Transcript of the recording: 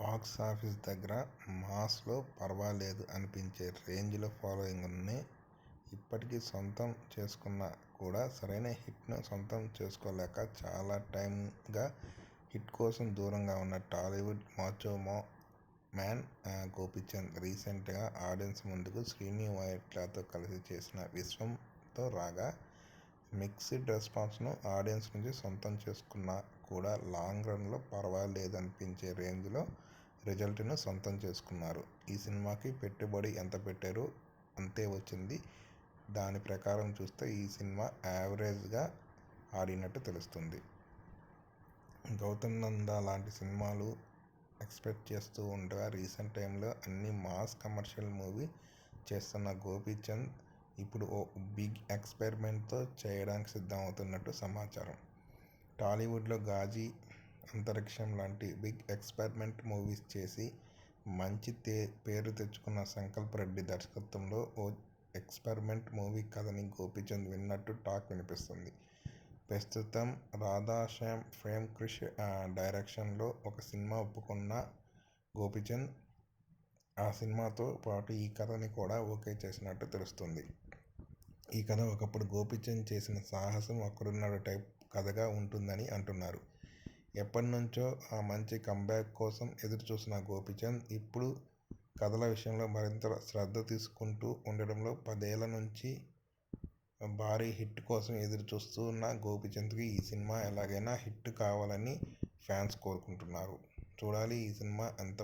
Box office దగ్గర Maslow పర్వాలేదు అనిపించే రేంజ్లో ఫాలోయింగ్ని ఇప్పటికీ సొంతం చేసుకున్నా కూడా సరైన హిట్ను సొంతం చేసుకోలేక చాలా టైమ్గా హిట్ కోసం దూరంగా ఉన్న టాలీవుడ్ మాచోమో మ్యాన్ గోపీచంద్ రీసెంట్గా ఆడియన్స్ ముందుకు శ్రీని వైట్లతో కలిసి చేసిన విశ్వంతో రాగా మిక్స్డ్ రెస్పాన్స్ను ఆడియన్స్ నుంచి సొంతం చేసుకున్నా కూడా లాంగ్ రన్లో పర్వాలేదనిపించే రేంజ్లో రిజల్ట్ను సొంతం చేసుకున్నారు. ఈ సినిమాకి పెట్టుబడి ఎంత పెట్టారో అంతే వచ్చింది దాని ప్రకారం చూస్తే ఈ సినిమా యావరేజ్గా ఆడినట్టు తెలుస్తుంది గౌతమ్ నంద లాంటి సినిమాలు ఎక్స్పెక్ట్ చేస్తూ ఉండగా రీసెంట్ టైంలో అన్ని మాస్ కమర్షియల్ మూవీ చేస్తున్న గోపీచంద్ ఇప్పుడు ఓ బిగ్ ఎక్స్పెరిమెంట్తో చేయడానికి సిద్ధమవుతున్నట్టు సమాచారం. టాలీవుడ్లో గాజీ 'అంతరిక్షం' లాంటి బిగ్ ఎక్స్పెరిమెంట్ మూవీస్ చేసి మంచి తే పేరు తెచ్చుకున్న సంకల్ప్ రెడ్డి దర్శకత్వంలో ఓ ఎక్స్పెరిమెంట్ మూవీ కథని గోపీచంద్ విన్నట్టు టాక్ వినిపిస్తుంది ప్రస్తుతం రాధాశ్యామ్ ఫ్రేమ్ క్రిష్ డైరెక్షన్లో ఒక సినిమా ఒప్పుకున్న గోపీచంద్ ఆ సినిమాతో పాటు ఈ కథని కూడా ఓకే చేసినట్టు తెలుస్తుంది ఈ కథ ఒకప్పుడు గోపీచంద్ చేసిన 'సాహసం ఒకరున్నాడు టైప్ కథగా ఉంటుందని అంటున్నారు. ఎప్పటినుంచో ఆ మంచి కమ్బ్యాక్ కోసం ఎదురు చూసిన గోపీచంద్ ఇప్పుడు కథల విషయంలో మరింత శ్రద్ధ తీసుకుంటూ ఉండడంలో పదేళ్ళ నుంచి భారీ హిట్ కోసం ఎదురు చూస్తున్న గోపీచంద్కి ఈ సినిమా ఎలాగైనా హిట్ కావాలని ఫ్యాన్స్ కోరుకుంటున్నారు. చూడాలి ఈ సినిమా ఎంత